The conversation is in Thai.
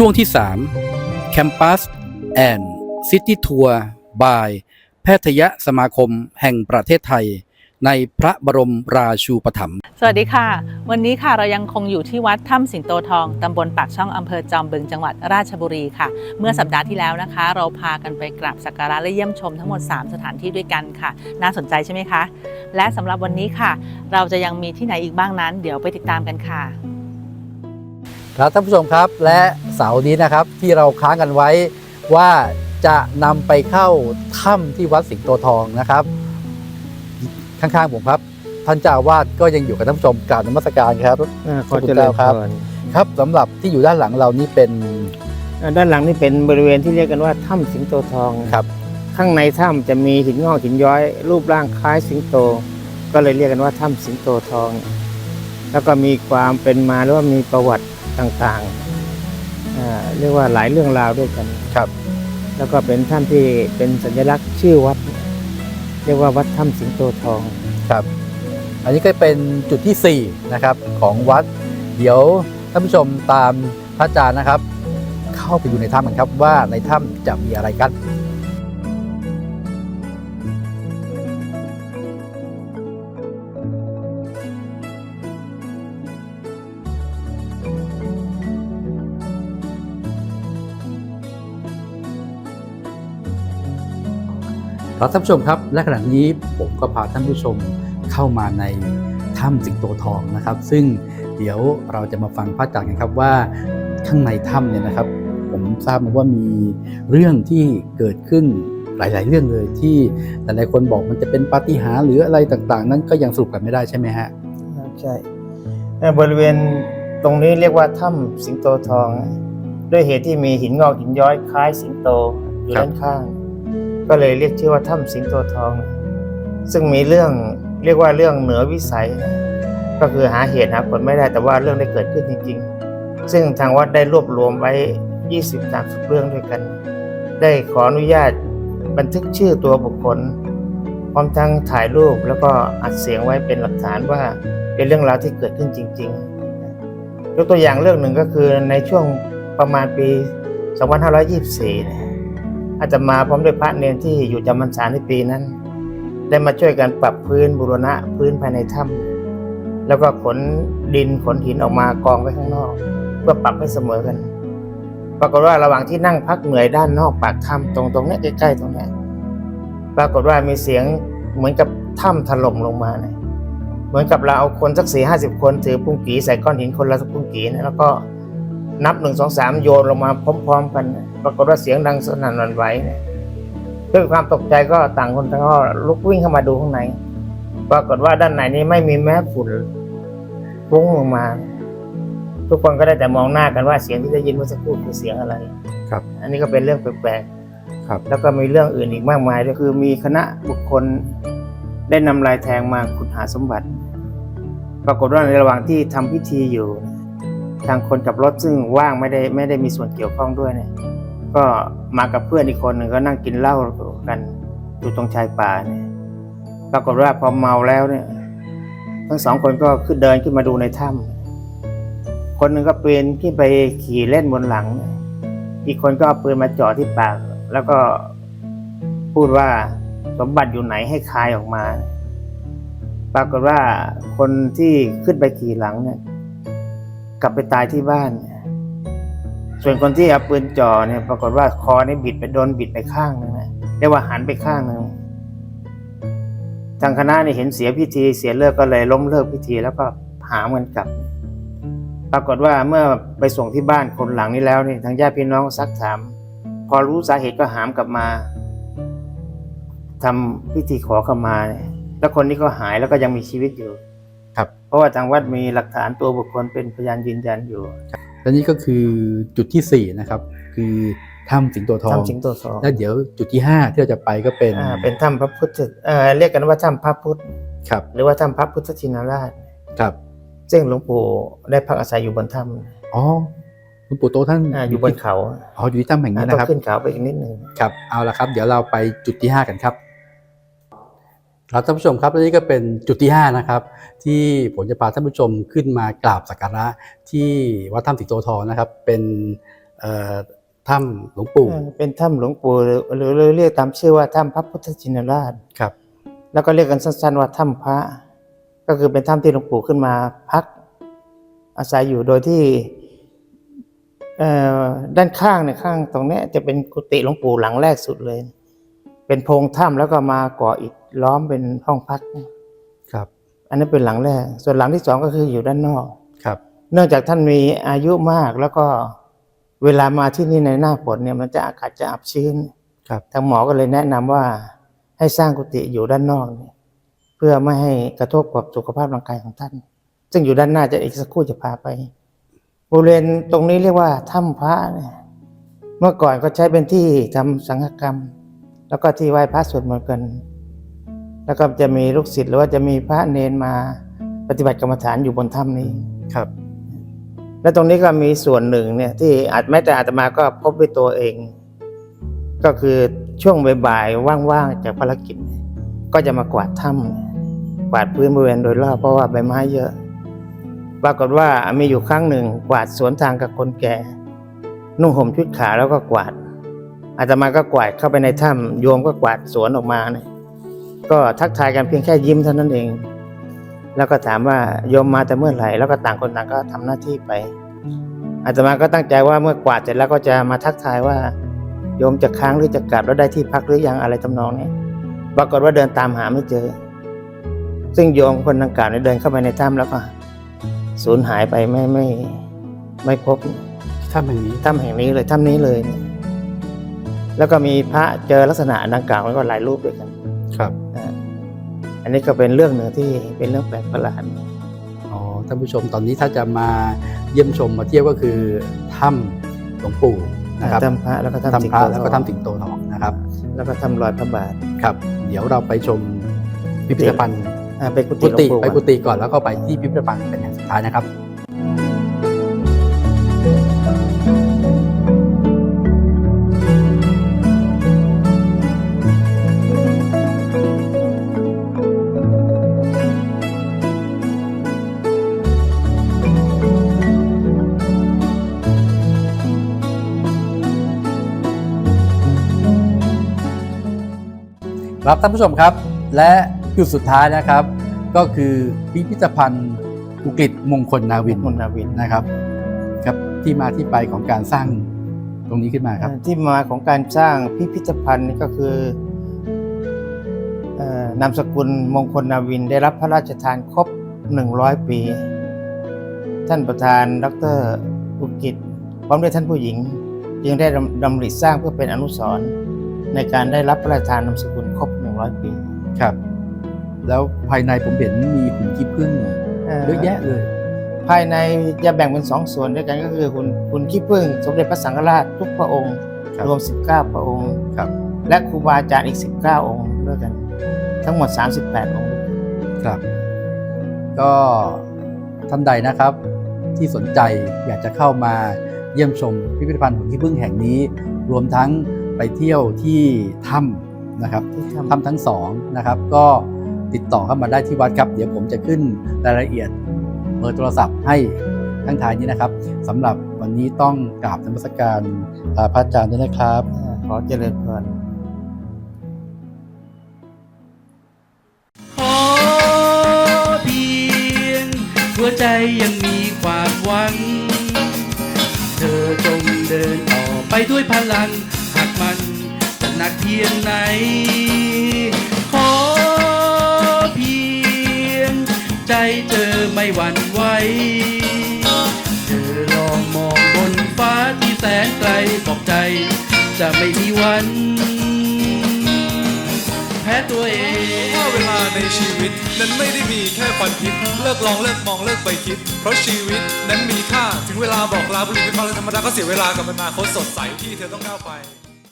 ช่วงที่ 3 Campus and City Tour by แพทยสมาคมแห่งประเทศไทย ในพระบรมราชูปถัมภ์สวัสดีค่ะ วันนี้ค่ะเรายังคงอยู่ที่วัดถ้ำสิงโตทอง ตำบลปากช่องอำเภอจอมบึงจังหวัดราชบุรีค่ะ เมื่อสัปดาห์ที่แล้วนะคะ เราพากันไปกราบสักการะและเยี่ยมชมทั้งหมด 3 สถานที่ด้วยกันค่ะ น่าสนใจใช่ไหมคะ และสำหรับวันนี้ค่ะ เราจะยังมีที่ไหนอีกบ้างนั้น เดี๋ยวไปติดตามกันค่ะ ครับท่านผู้ชมครับและเสาร์นี้นะครับที่เราค้างกันไว้ว่าจะนำไปเข้าถ้ำที่วัดสิงโตทองนะครับ ข้างๆผมครับ ท่านเจ้าอาวาสก็ยังอยู่กับท่านผู้ชมกราบนมัสการครับอ่าขอขอบคุณเจริญครับพรครับสำหรับที่อยู่ด้านหลังเรานี่เป็นอ่าด้านหลังนี่เป็นบริเวณที่เรียกกันว่าถ้ำสิงโตทองครับ ข้างในถ้ำจะมีหินงอกหินย้อย รูปร่างคล้ายสิงโต ก็เลยเรียกกันว่าถ้ำสิงโตทอง แล้วก็มีความเป็นมาหรือว่ามีประวัติ ต่างๆอ่าเรียกว่าหลายเรื่องราวด้วยกันครับ แล้วก็เป็นถ้ำที่เป็นสัญลักษณ์ชื่อวัด เรียกว่าวัดถ้ำสิงโตทองครับ อันนี้ก็เป็นจุดที่ 4 นะครับของวัด เดี๋ยวท่านผู้ชมตามพระอาจารย์นะครับ เข้าไปดูในถ้ำกันครับว่าในถ้ำจะมีอะไรกัน ครับท่านผู้ชมครับและขณะนี้ผมก็พาท่านผู้ชมเข้ามาในถ้ำสิงโตทองนะครับ ซึ่งเดี๋ยวเราจะมาฟังพระอาจารย์กันครับว่าข้างในถ้ำเนี่ยนะครับ ผมทราบมาว่ามีเรื่องที่เกิดขึ้นหลาย ๆ เรื่องเลยที่หลายๆคนบอกมันจะเป็นปาฏิหาริย์หรืออะไรต่าง ๆ นั้นก็ยังสรุปกันไม่ได้ใช่ไหมฮะใช่เอ่อบริเวณตรงนี้เรียกว่าถ้ำสิงโตทอง ด้วยเหตุที่มีหินงอกหินย้อยคล้ายสิงโตอยู่ครับด้านข้าง ก็เลยเรียกชื่อว่าถ้ำสิงโตทอง ซึ่งมีเรื่องเรียกว่าเรื่องเหนือวิสัย ก็คือหาเหตุหาผลไม่ได้แต่ว่าเรื่องได้เกิดขึ้นจริง ๆ ซึ่งทางวัดได้รวบรวมไว้ 20-30 เรื่องด้วยกัน ได้ขออนุญาตบันทึกชื่อตัวบุคคล พร้อมทั้งถ่ายรูปแล้วก็อัดเสียงไว้เป็นหลักฐานว่าเป็นเรื่องราวที่เกิดขึ้นจริง ๆ ยกตัวอย่างเรื่องหนึ่งก็คือในช่วงประมาณปี 2524 อาตมาพร้อมด้วยพระเนนที่อยู่จำพรรษาในปีนั้น ได้มาช่วยกันปรับพื้นบูรณะพื้นภายในถ้ำแล้วก็ขนดินขนหินออกมากองไว้ข้างนอก เพื่อปรับให้เสมอกัน ปรากฏว่าระหว่างที่นั่งพักเหนื่อยด้านนอกปากถ้ำตรงตรงนี้ใกล้ๆตรงนี้ปรากฏว่ามีเสียงเหมือนกับถ้ำถล่มลงมาเนี่ยเหมือนกับเราเอาคนสักสี่ห้าสิบคนถือปุ้งกีใส่ก้อนหินคนละสักปุ้งกีนะแล้วก็นับหนึ่งสองสามโยนลงมาพร้อม ๆ กันนี่ย ปรากฏว่าเสียงดังสนั่นหวั่นไหวเนี่ยด้วยความตกใจก็ต่างคนต่างก็ลุกวิ่งเข้ามาดูข้างใน ปรากฏว่าด้านในนี้ไม่มีแม้ฝุ่นฟุ้งลงมา ทุกคนก็ได้แต่มองหน้ากันว่าเสียงที่ได้ยินเมื่อสักครู่คือเสียงอะไร ครับ อันนี้ก็เป็นเรื่องแปลกๆครับ แล้วก็มีเรื่องอื่นอีกมากมายก็คือมีคณะบุคคลได้นำลายแทงมาขุดหาสมบัติ ปรากฏว่าในระหว่างที่ทำพิธีอยู่ ทางคนกับรถซึ่งว่างไม่ได้ไม่ได้มีส่วนเกี่ยวข้องด้วยเนี่ย ก็มากับเพื่อนอีกคนหนึ่งก็นั่งกินเหล้ากันอยู่ตรงชายป่าเนี่ยปรากฏว่าพอเมาแล้วเนี่ย ทั้งสองคนก็ขึ้นเดินขึ้นมาดูในถ้ำคนหนึ่งก็ปีนขึ้นไปขี่เล่นบนหลัง อีกคนก็เอาปืนมาจ่อที่ปาก แล้วก็พูดว่าสมบัติอยู่ไหนให้คายออกมา ปรากฏว่าคนที่ขึ้นไปขี่หลังเนี่ย กลับไปตายที่บ้าน ส่วนคนที่เอาปืนจ่อเนี่ยปรากฏว่าคอนี่บิดไปโดนบิดไปข้างหนึงนะเรียกว่าหันไปข้างหนึ่งทางคณะนี่เห็นเสียพิธีเสียเลิกก็เลยล้มเลิกพิธีแล้วก็หามกันกลับ ปรากฏว่าเมื่อไปส่งที่บ้านคนหลังนี้แล้วนี่ทางญาติพี่น้องซักถาม พอรู้สาเหตุก็หามกลับมาทำพิธีขอขมาเนี่ยแล้วคนนี้ก็หายแล้วก็ยังมีชีวิตอยู่ ครับ เพราะว่าทางวัดมีหลักฐานตัวบุคคลเป็นพยานยืนยันอยู่ และนี่ก็คือจุดที่ 4 นะครับ คือถ้ำสิงโตทองถ้ำสิงโตทองแล้วเดี๋ยวจุดที่ 5 ที่เราจะไปก็เป็นอ่าเป็นถ้ำพระพุทธเอ่อเรียกกันว่าถ้ำพระพุทธครับ หรือว่าถ้ำพระพุทธชินราชครับซึ่งหลวงปู่ได้พักอาศัยอยู่บนถ้อ๋อหลวงปู่โตท่านำอ่าอยู่บนเขาอ๋ออยู่ที่ถ้ำแห่งอ่านี้ต้องนะครับขึ้นเขาไปอีกนิดหนึ่งครับเอาละครับ เดี๋ยวเราไปจุดที่ 5 กันครับ ครับท่านผู้ชมครับและนี่ก็เป็นจุดที่ 5 นะครับ ที่ผมจะพาท่านผู้ชมขึ้นมากราบสักการะที่วัดถ้ำสิงโตทองนะครับ เป็นเอ่อถ้ำหลวงปู่เออเป็นถ้ำหลวงปู่หรือหรือหรือเรียกตามชื่อว่าถ้ำพระพุทธชินราช ครับ แล้วก็เรียกกันสั้นๆว่าถ้ำพระ ก็คือเป็นถ้ำที่หลวงปู่ขึ้นมาพัก อาศัยอยู่โดยที่เอ่อด้านข้างในยข้างตรงเนี้ยจะเป็นกุฏิหลวงปู่หลังแรกสุดเลย เป็นโพรงถ้ำแล้วก็มาก่ออิฐล้อมเป็นห้องพักครับ อันนั้นเป็นหลังแรก ส่วนหลังที่สองก็คืออยู่ด้านนอกครับ เนื่องจากท่านมีอายุมากแล้วก็เวลามาที่นี่ในหน้าฝนเนี่ยมันจะอากาศจะอับชื้นครับทางหมอก็เลยแนะนำว่าให้สร้างกุฏิอยู่ด้านนอกเนี่ยเพื่อไม่ให้กระทบกับสุขภาพร่างกายของท่าน ซึ่งอยู่ด้านหน้าจะอีกสักครู่จะพาไป บริเวณตรงนี้เรียกว่าถ้ำพระเนี่ยเมื่อก่อนก็ใช้เป็นที่ทำสังฆกรรม แล้วก็ที่ไหว้พระสวดมนต์กัน แล้วก็จะมีลูกศิษย์หรือว่าจะมีพระเนนมาปฏิบัติกรรมฐานอยู่บนถ้ำนี้ครับ และตรงนี้ก็มีส่วนหนึ่งเนี่ย ที่อาจแม้แต่อาตมาก็พบด้วยตัวเอง ก็คือช่วงบ่ายๆว่างๆจากภารกิจ ก็จะมากวาดถ้ำกวาดพื้นบริเวณโดยรอบเพราะว่าใบไม้เยอะ ปรากฏว่ามีอยู่ครั้งหนึ่งกวาดสวนทางกับคนแก่ นุ่งห่มชุดขาวแล้วก็กวาด อาตมาก็กวาดเข้าไปในถ้ำโยมก็กวาดสวนออกมาเนี่ยก็ทักทายกันเพียงแค่ยิ้มเท่านั้นเอง แล้วก็ถามว่าโยมมาแต่เมื่อไหร่แล้วก็ต่างคนต่างก็ทำหน้าที่ไป อาตมาก็ตั้งใจว่าเมื่อกวาดเสร็จแล้วก็จะมาทักทายว่า โยมจะค้างหรือจะกลับแล้วได้ที่พักหรือยังอะไรทำนองนี้ปรากฏว่าเดินตามหาไม่เจอ ซึ่งโยมคนดังกล่าวเนี่ยเดินเข้าไปในถ้ำแล้วก็สูญหายไปไม่ไม่ไม่พบถ้ำแห่งนี้ถ้ำแห่งนี้เลยถ้ำนี้เลยเนี่ย แล้วก็มีพระเจอลักษณะดังกล่าวแล้วก็หลายรูปด้วยกันครับอ่าอันนี้ก็เป็นเรื่องหนึ่งที่เป็นเรื่องแปลกประหลาดอ๋อท่านผู้ชมตอนนี้ถ้าจะมาเยี่ยมชมมาเที่ยวก็คือถ้ำหลวงปู่นะครับถ้ำพระแล้วก็ถ้ำสิงถ้ำพระโตแล้วก็ถ้ำสิงโตทองนะครับ แล้วก็ถ้ำรอยพระบาทครับ เดี๋ยวเราไปชมพิพิธภัณฑ์อ่าไปกุฏิกุหลวฏิงปู่ไปกุฏิก่อนแล้วก็ไปที่พิพิธภัณฑ์เป็นอย่างสุดท้ายนะครับ ครับท่านผู้ชมครับ และจุดสุดท้ายนะครับ ก็คือพิพิธภัณฑ์อุกฤษมงคลนาวินคุณนาวินนะครับ ครับที่มาที่ไปของการสร้างตรงนี้ขึ้นมาครับ ที่มาของการสร้างพิพิธภัณฑ์นี่ก็คือเอ่อนามสกุลมงคลนาวินได้รับพระราชทานครบ 100 ปี ท่านประธานดรอุกิจพร้อมด้วยท่านผู้หญิง จึงได้ดำดำริสร้างเพื่อเป็นอนุสรณ์ในการได้รับพระราชทานนามสกุล ครบ100 ปี ครับ แล้วภายในผมเห็นมีหุ่นขี้ผึ้งเยอะแยะเลย ภายในจะแบ่งเป็นสองส่วนด้วยกันก็คือหุ่นหุ่นขี้ผึ้งสมเด็จพระสังฆราชทุกพระองค์ครับรวม 19 พระองค์ครับและครูบาอาจารย์อีก 19 องค์ด้วยกัน ทั้งหมด 38 องค์ครับ ก็ท่านใดนะครับที่สนใจอยากจะเข้ามาเยี่ยมชมพิพิธภัณฑ์หุ่นขี้ผึ้งแห่งนี้ รวมทั้งไปเที่ยวที่ถ้ำ นะครับที่ทำถ้ำทั้งสองนะครับก็ติดต่อเข้ามาได้ที่วัดครับ เดี๋ยวผมจะขึ้นรายละเอียดเบอร์โทรศัพท์ให้ทั้งท้ายนี้นะครับสำหรับวันนี้ต้องกราบนมัสการลาพระอาจารย์ด้วยนะครับอ่าขอเจริญพรขอเพียงหัวใจยังมีความหวัง เธอจงเดินต่อไปด้วยพลังหากมัน จะหนักเพียงไหน ขอเพียง ใจเธอไม่หวั่นไหวเธอลองมองบนฟ้าที่แสนไกลบอกใจ จะไม่มีวัน แพ้ตัวเองว่าเวลาในชีวิต นั้นไม่ได้มีแค่ฝันคิด เลิกลองเลิกมองเลิกไปคิด เพราะชีวิตนั้นมีค่า ถึงเวลาบอกลาบุรุษเป็นความธรรมดาก็เสียเวลากับอนาคตสดใสที่เธอต้องก้าวไป